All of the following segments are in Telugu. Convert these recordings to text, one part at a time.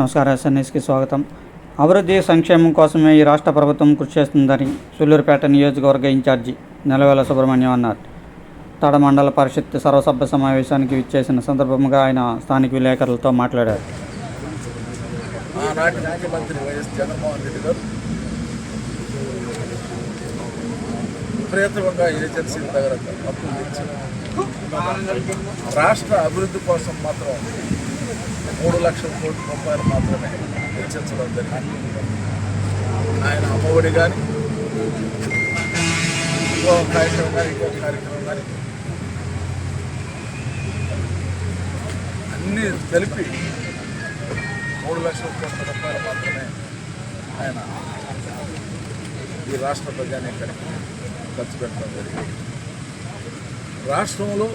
నమస్కారం ఎస్ఎన్ఎస్కి స్వాగతం. అభివృద్ధి సంక్షేమం కోసమే ఈ రాష్ట్ర ప్రభుత్వం కృషి చేస్తుందని సూళ్ళూరుపేట నియోజకవర్గ ఇన్ఛార్జి నెలవేల సుబ్రహ్మణ్యం అన్నారు. తడ మండల పరిషత్ సర్వసభ్య సమావేశానికి విచ్చేసిన సందర్భంగా ఆయన స్థానిక విలేకరులతో మాట్లాడారు. ఆనాటి ముఖ్యమంత్రి వైఎస్ జగన్మోహన్ రెడ్డి గారు విపరీతంగా ఏజెన్సీల దగ్గర అప్పులు తెచ్చి రాష్ట్ర అభివృద్ధి కోసం మాత్రం మూడు లక్షల కోట్ల రూపాయలు మాత్రమే వెచ్చించడం జరిగింది. ఆయన అమ్మఒడి కానీ ఇంకో కార్యక్రమం కానీ ఇంకో కార్యక్రమం కానీ అన్నీ కలిపి మూడు లక్షల కోట్ల రూపాయలు మాత్రమే ఆయన ఈ రాష్ట్ర ప్రజానీకానికి ఖర్చు పెట్టడం జరిగింది. రాష్ట్రంలో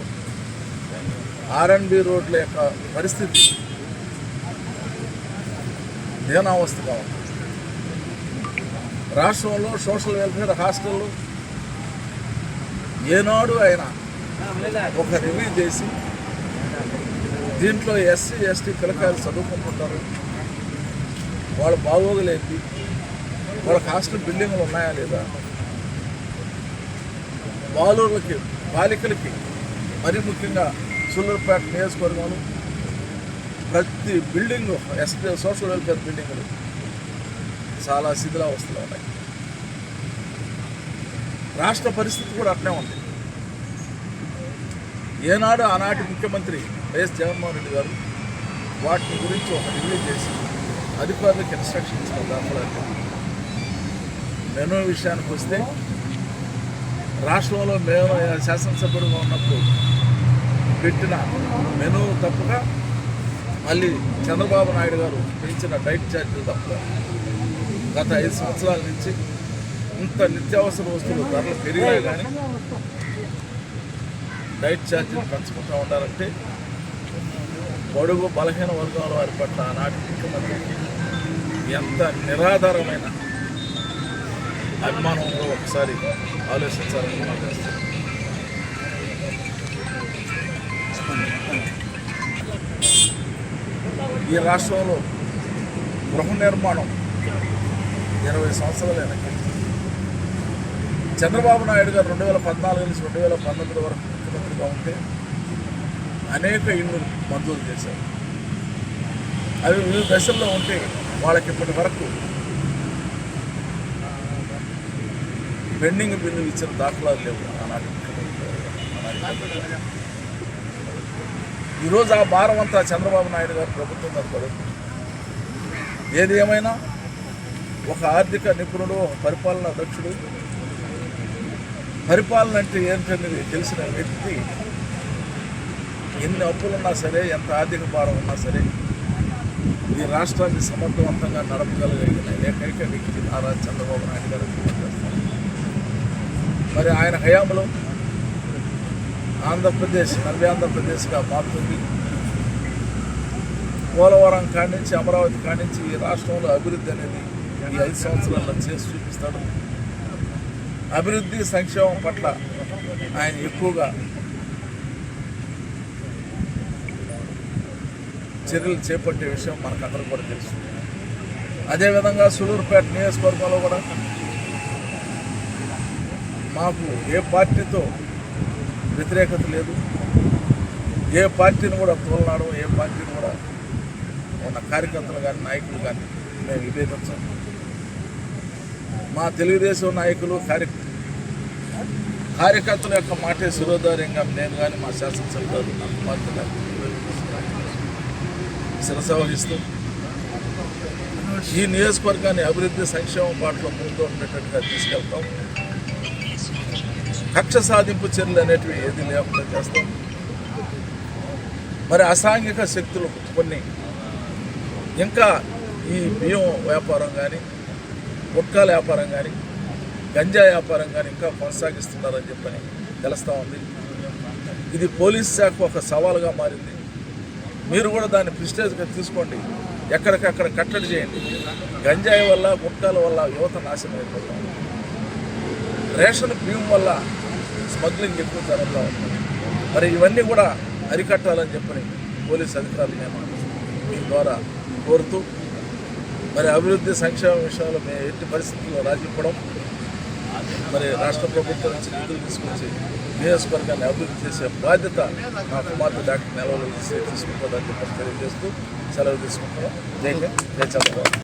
ఆర్ఎండ్బి రోడ్ల యొక్క పరిస్థితి దీనావస్థగా ఉంది. రాష్ట్రంలో సోషల్ వెల్ఫేర్ హాస్టళ్ళు ఏనాడు ఆయన ఒక రివ్యూ చేసి దీంట్లో ఎస్సీ ఎస్టీ పిల్లకాయలు చదువుకుంటుంటారు. వాళ్ళ బాగోగులేంటి? వాళ్ళకి హాస్టల్ బిల్డింగ్లు ఉన్నాయా లేదా? బాలుర్లకి బాలికలకి మరి ముఖ్యంగా సుల్లూరుపేట నియోజకవర్గంలో ప్రతి బిల్డింగ్ ఎస్పీ సోషల్ వెల్ఫేర్ బిల్డింగ్లు చాలా శిథిలావస్థలో ఉన్నాయి. రాష్ట్ర పరిస్థితి కూడా అట్లే ఉంది. ఏనాడు ఆనాటి ముఖ్యమంత్రి వైఎస్ జగన్మోహన్ రెడ్డి గారు వాటి గురించి ఒక రివ్యూ చేసి అధికారులకు ఇన్స్ట్రక్షన్ ఇచ్చిన దాఖలాలు మెనో విషయానికి వస్తే రాష్ట్రంలో మేము శాసనసభ్యుడుగా ఉన్నప్పుడు పెట్టిన మెనూ తప్పుగా మళ్ళీ చంద్రబాబు నాయుడు గారు పెంచిన డైట్ ఛార్జీలు తప్పుగా గత ఐదు సంవత్సరాల నుంచి ఇంత నిత్యావసర వస్తువులు ధరలు పెరిగాయి కానీ డైట్ ఛార్జీలు పెంచుకుంటూ ఉండాలంటే బడుగు బలహీన వర్గాల వారి పట్ల ఆనాటి ముఖ్యమంత్రికి ఎంత నిరాధారమైన అభిమానంలో ఒకసారి ఆలోచించాలని మనం చేస్తాం ఈ రాష్ట్రంలో గృహ నిర్మాణం ఇరవై సంవత్సరాలు వెనక్కి. చంద్రబాబు నాయుడు గారు రెండు వేల పద్నాలుగు నుంచి రెండు వేల పంతొమ్మిది వరకు ముఖ్యమంత్రిగా ఉంటే అనేక ఇళ్ళు మంజూరు చేశారు. అవి వివిధ దశల్లో ఉంటే వాళ్ళకి ఇప్పటి వరకు పెండింగ్ బిల్లులు ఇచ్చిన దాఖలాలు లేవు. ఆనాటి ముఖ్యమంత్రి ఆనాటి ఈరోజు ఆ భారం అంతా చంద్రబాబు నాయుడు గారు ప్రభుత్వం మీద పడుతుంది ఏది ఏమైనా ఒక ఆర్థిక నిపుణుడు ఒక పరిపాలనా దక్షుడు పరిపాలన అంటే ఏంటనేది తెలిసిన వ్యక్తి ఎన్ని అప్పులున్నా సరే ఎంత ఆర్థిక భారం ఉన్నా సరే ఈ రాష్ట్రాన్ని సమర్థవంతంగా నడపగలిగిన ఏకైక వ్యక్తి నారా చంద్రబాబు నాయుడు గారు. మరి ఆయన హయాంలో ఆంధ్రప్రదేశ్ నవ్య ఆంధ్రప్రదేశ్గా మారుతుంది. పోలవరం కానించి అమరావతి కానించి ఈ రాష్ట్రంలో అభివృద్ధి అనేది ఈ ఐదు సంవత్సరాల్లో చేసి చూపిస్తాడు. అభివృద్ధి సంక్షేమం పట్ల ఆయన ఎక్కువగా చర్యలు చేపట్టే విషయం మనకందరూ కూడా తెలుసు. అదేవిధంగా సులూరుపేట నియోజకవర్గంలో కూడా మాకు ఏ పార్టీతో వ్యతిరేకత లేదు. ఏ పార్టీని కూడా తోలనాడు ఏ పార్టీని కూడా ఉన్న కార్యకర్తలు కానీ నాయకులు కానీ మేము విభేదించాం. మా తెలుగుదేశం నాయకులు కార్య కార్యకర్తల యొక్క మాటే శిరోధార్యంగా నేను కానీ మా శాసనసభ్యులు నా కుమార్తె కానీ శిరస వహిస్తూ ఈ నియోజకవర్గాన్ని అభివృద్ధి సంక్షేమం పాటలో ముందు ఉండేటట్టుగా తీసుకెళ్తాం. కక్ష సాధింపు చర్యలు అనేటివి ఏది లేకుండా చేస్తాం. మరి అసాంఘిక శక్తులు కొన్ని. ఇంకా ఈ బియ్యం వ్యాపారం కానీ గుట్కాల వ్యాపారం కానీ గంజా వ్యాపారం కానీ ఇంకా కొనసాగిస్తున్నారని చెప్పని తెలుస్తూ ఉంది. ఇది పోలీస్ శాఖ ఒక సవాలుగా మారింది. మీరు కూడా దాన్ని ప్రిస్టేజ్గా తీసుకోండి. ఎక్కడికక్కడ కట్టడి చేయండి. గంజాయి వల్ల గుట్కాల వల్ల యువత నాశనం అయిపోతుంది రేషన్ బియ్యం వల్ల స్మగ్లింగ్ ఎక్కువ జరగలా మరి ఇవన్నీ కూడా అరికట్టాలని చెప్పని పోలీస్ అధికారులు నేను మీ ద్వారా కోరుతూ మరి అభివృద్ధి సంక్షేమ విషయంలో మేము ఎట్టి పరిస్థితుల్లో రాజీపడం మరి రాష్ట్ర ప్రభుత్వం నుంచి నిధులు తీసుకొచ్చి నియోజకవర్గాన్ని అభివృద్ధి చేసే బాధ్యత మా కుమార్తె డాక్టర్ నెలవులు తీసుకుంటుందని చెప్పి తెలియజేస్తూ సెలవు తీసుకుంటున్నాం. జై జై చంద్రబాబు.